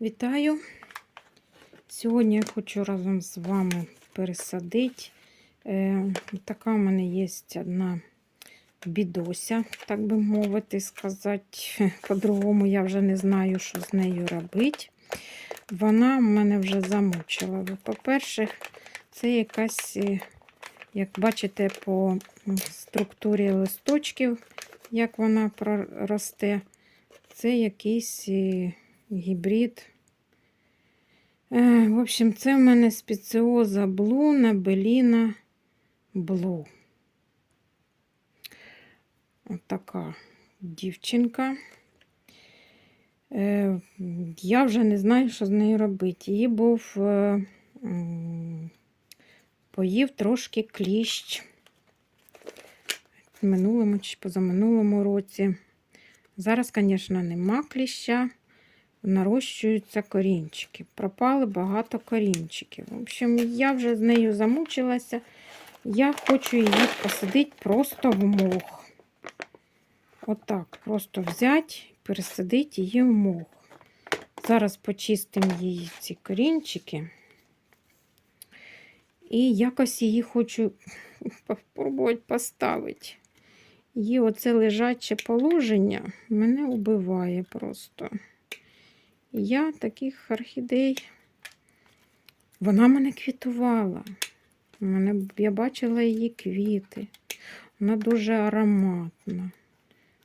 Вітаю! Сьогодні я хочу разом з вами пересадити. Е, така в мене є одна бідося, так би мовити, сказати. По-другому я вже не знаю, що з нею робити. Вона мене вже замучила. По-перше, це якась, е, як бачите, по структурі листочків, як вона росте, це якийсь е, гібрид. Е, В общем, це в мене спеціоза Блу на Беліна Блу. От така дівчинка. Е, Я вже не знаю, що з нею робити. Її був е, поїв трошки кліщ в минулому чи позаминулому році. Зараз, звісно, нема кліща, нарощуються корінчики. Пропали багато корінчиків. В общем, я вже з нею замучилася. Я хочу її посадити просто в мох. Отак, просто взяти, пересадити її в мох. Зараз почистимо її ці корінчики. І якось її хочу спробувати поставити. Її оце лежаче положення мене убиває просто. Я таких орхідей, вона мене квітувала. Мене, я бачила її квіти. Вона дуже ароматна.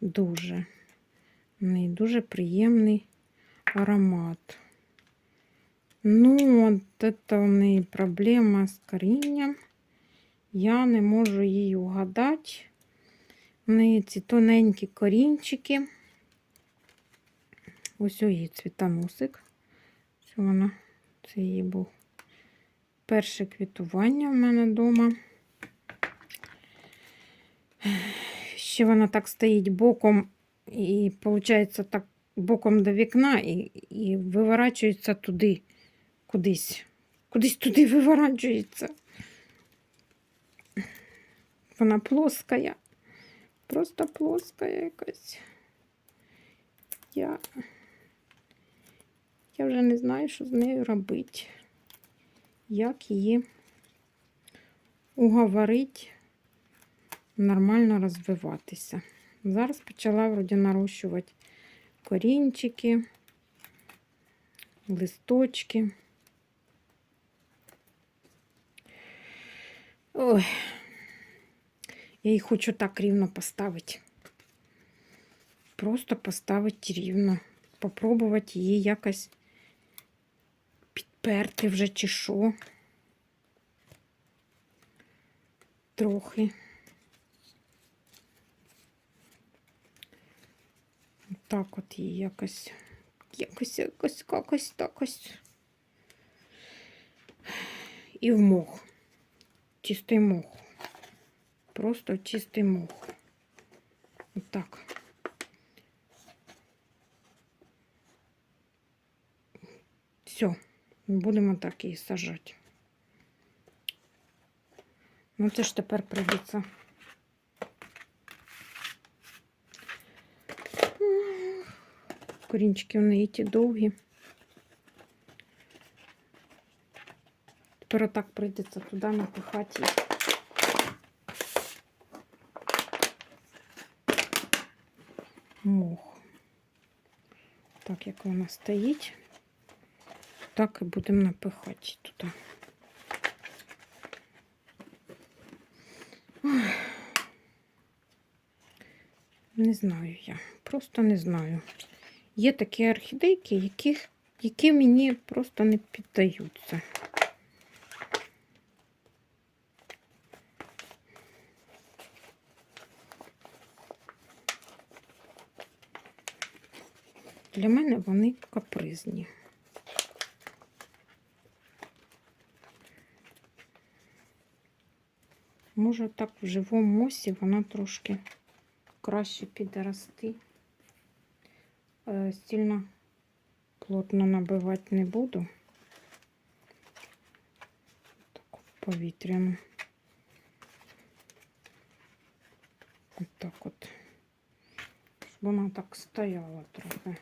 Дуже. В неї дуже приємний аромат. Ну, от це у неї проблема з корінням. Я не можу її угадати. У неї ці тоненькі корінчики. Ось її цвітоносик. Це вона, це її був перше квітування в мене вдома. Ще вона так стоїть боком, і, виходить, так боком до вікна і, і виворачується туди, кудись. Кудись туди виворачується. Вона плоская. Просто плоская якась. Я я вже не знаю, що з нею робити. Як її уговорити нормально розвиватися. Зараз почала вроді нарощувати корінчики, листочки. Ой, я її хочу так рівно поставити. Просто поставити рівно. Попробувати її якось підперти вже чи. Трохи. Так от її якось, якось, якось, якось, так ось. І в мох. Чистий мох. Просто чистий мох. Отак. Все, будемо так її сажати. Ну, це ж тепер прийдеться. Корінчики в неї ті довгі. Тепер отак прийдеться туди напихати. Мох. Так як вона стоїть, так і будемо напихати туди. Не знаю я, просто не знаю. Є такі орхідейки, яких, які мені просто не піддаються. Для мене вони капризні. Може так в живому мосі вона трошки краще підрости. Е, Стільно плотно набивати не буду. Так повітряно. Ось так от. Щоб вона так стояла трохи.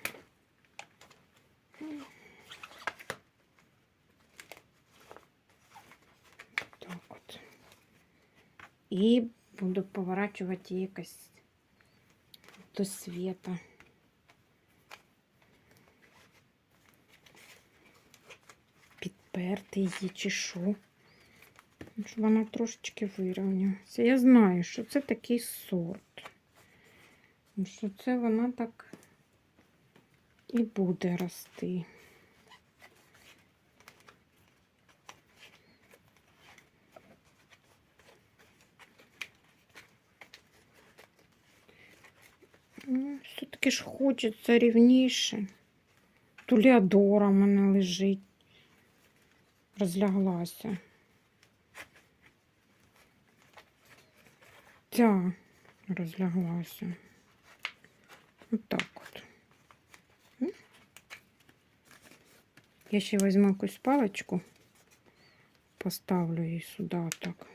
І буду поворачувати якось до світа. Підперти її чи що. Щоб вона трошечки вирівнялася. Я знаю, що це такий сорт. Що це вона так і буде рости. Ну, Все-таки ж хочеться рівніше. Туліадора в мене лежить. Розляглася. Ця розляглася. Отак от. М? Я ще візьму якусь паличку, поставлю її сюди отак.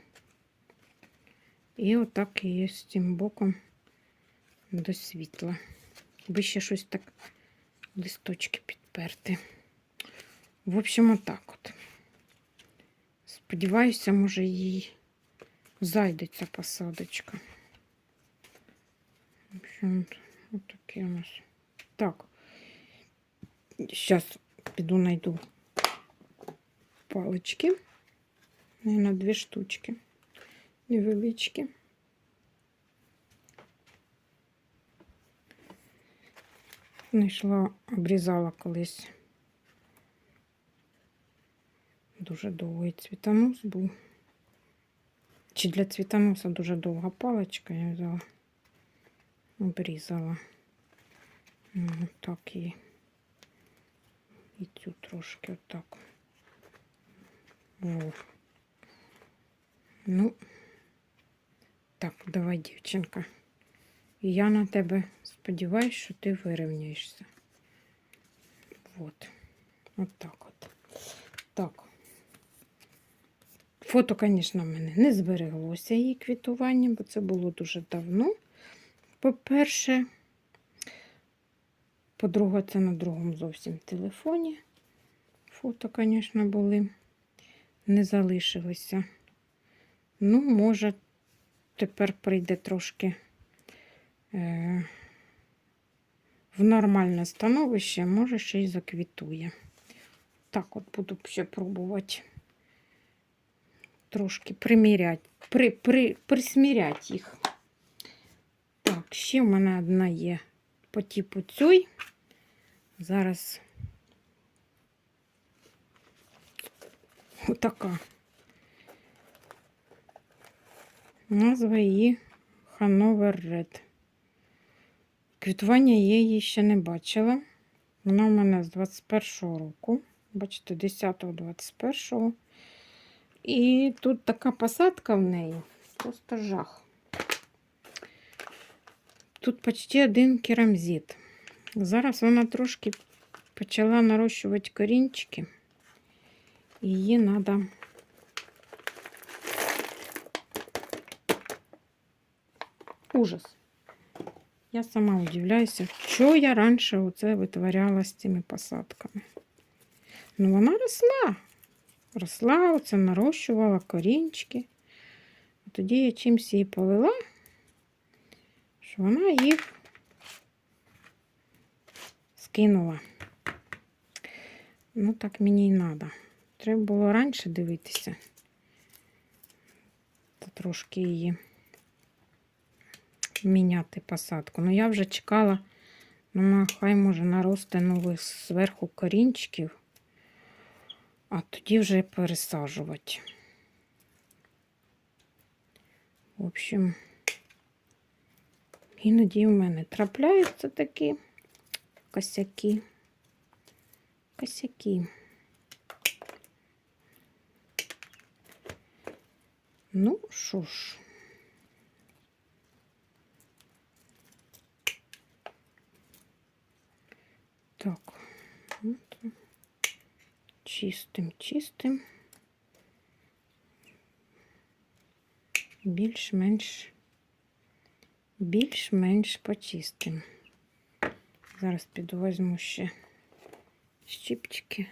І отак її з цим боком до світла. Би ще щось так листочки підперти. В общем, отак от. Сподіваюся, може їй зайде ця посадочка. В общем, от таке у нас. Так. Зараз піду найду палички. на дві штучки. Невеличкі. Знайшла, обрізала колись. Дуже довгий цвітонос був. Чи для цвітоноса дуже довга паличка я взяла, обрізала. Ну, так і, і цю трошки отак. О. Ну, так, давай, дівчинка. І я на тебе сподіваюся, що ти вирівняєшся. От. От так от. Так. Фото, звісно, в мене не збереглося її квітування, бо це було дуже давно. По-перше, по-друге, це на другому зовсім телефоні. Фото, звісно, були, не залишилися. Ну, може, тепер прийде трошки в нормальне становище, може, ще й заквітує. Так, от буду ще пробувати трошки приміряти, при, при, присміряти їх. Так, ще в мене одна є по типу цій. Зараз отака. Назва її Hanover Red. Квітування я її ще не бачила. Вона в мене з 21-го року. Бачите, 10-го, 21-го. І тут така посадка в неї. Просто жах. Тут почти один керамзит. Зараз вона трошки почала нарощувати корінчики. І її треба ужас. Я сама удивляюся, що я раніше оце витворяла з цими посадками. Ну, вона росла. Росла, оце нарощувала корінчики. Тоді я чимось її полила, що вона їх скинула. Ну, так мені й треба. Треба було раніше дивитися. Та трошки її міняти посадку. Ну, я вже чекала, ну, хай може наросте нових зверху корінчиків, а тоді вже пересаджувати. В общем, іноді в мене трапляються такі косяки. Косяки. Ну, що ж. Так, чистим, чистим. Більш-менш, більш-менш почистим. Зараз піду візьму ще щіпчики.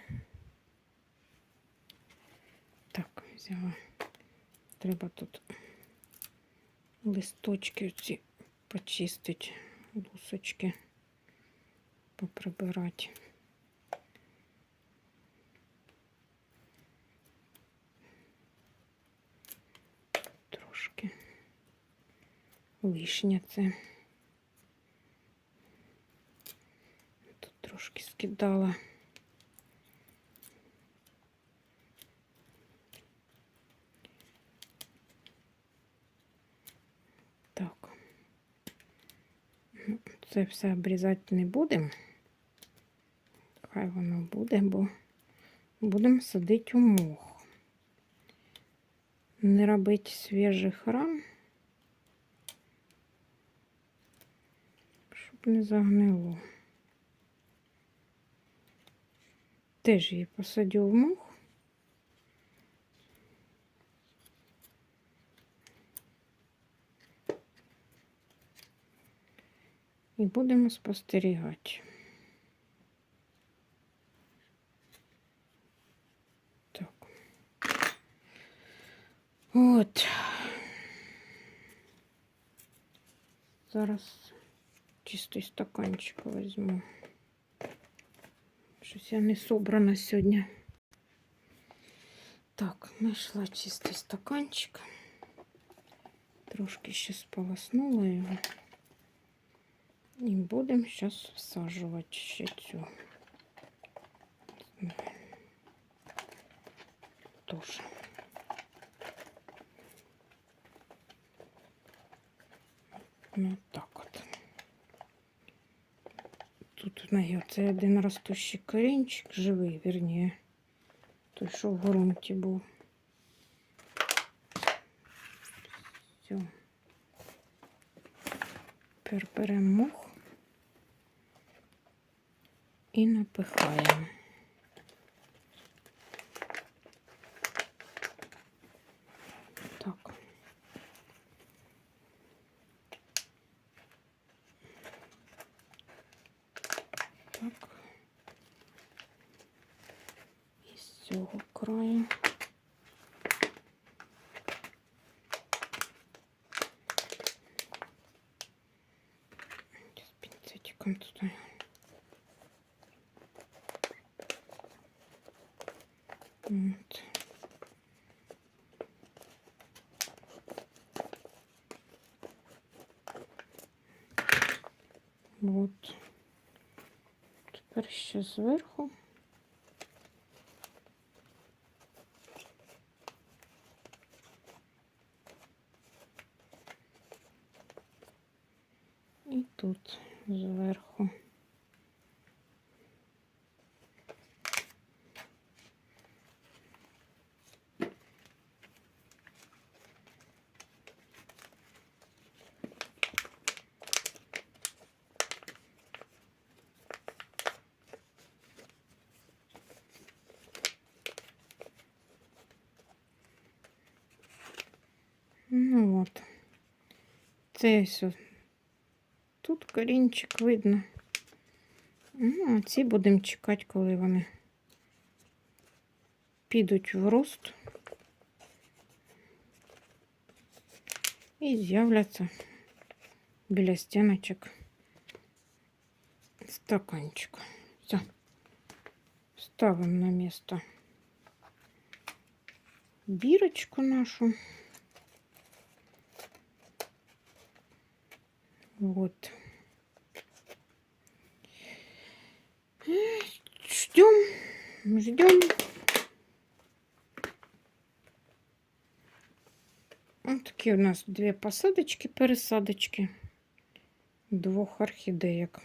Так, взяла. Треба тут листочки ці почистить, лусочки поприбирати. Трошки лишня це. Тут трошки скидала. Так. Ну, Це все обрізати не будемо. Хай воно буде, бо будемо садити у мох. Не робити свіжих ран, щоб не загнило. Теж її посадю в мох. І будемо спостерігати. Так. От. Зараз чистий стаканчик візьму. Щось я не собрана сьогодні. Так, знайшла чистий стаканчик. Трошки ще сполоснула його. І будемо зараз всаджувати ще цю. Тож. Ну так от. Тут в один ростущий корінчик, живий, вірніше. Той, що в ґрунті був. Все. Тепер беремо мох і напихаємо. Так. Так. І з цього краю. З пінцетиком туди. Тепер ще зверху. І тут Це ось тут корінчик видно. Ну, а ці будемо чекати, коли вони підуть в рост і з'являться біля стіночок стаканчик. Все. Ставимо на місце бірочку нашу. Вот. Ждем, ждем. Вот такие у нас две посадочки, пересадочки двох орхідеїк.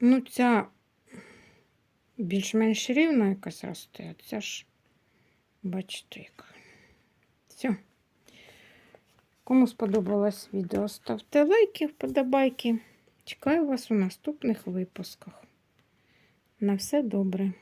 Ну, ця більш-менш рівна якась росте, а ця ж, бачите, як. Все. Кому сподобалось відео, ставте лайки, вподобайки. Чекаю вас у наступних випусках. На все добре.